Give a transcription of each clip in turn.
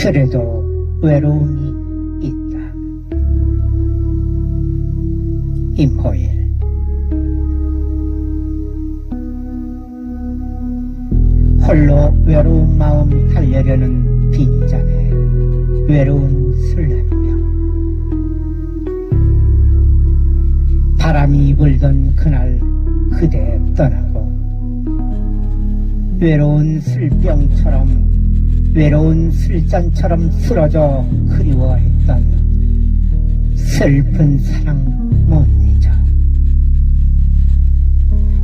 그래도 외로움이 있다. 임호일 홀로 외로운 마음 달래려는 빈잔에 외로운 술 한 병. 바람이 불던 그날 그대 떠나고 외로운 술병처럼 외로운 술잔처럼 쓰러져 그리워했던 슬픈 사랑 못 잊어.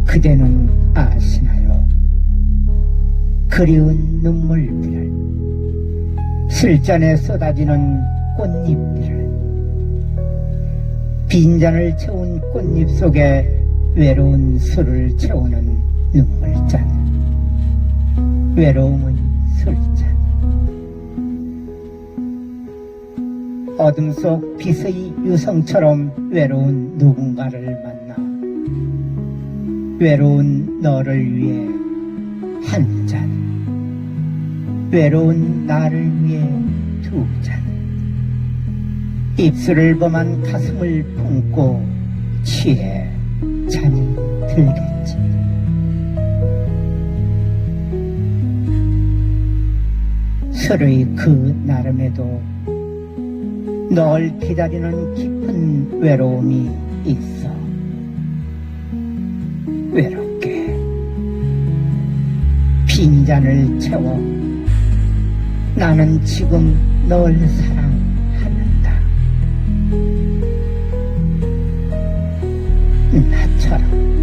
그대는 아시나요? 그리운 눈물들을 술잔에 쏟아지는 꽃잎들을 빈잔을 채운 꽃잎 속에 외로운 술을 채우는 눈물잔. 외로움은 술 어둠 속 빛의 유성처럼 외로운 누군가를 만나 외로운 너를 위해 한 잔, 외로운 나를 위해 두 잔, 입술을 범한 가슴을 품고 취해 잠이 들겠지. 술의 그 나름에도 널 기다리는 깊은 외로움이 있어. 외롭게 빈잔을 채워 나는 지금 널 사랑한다. 나처럼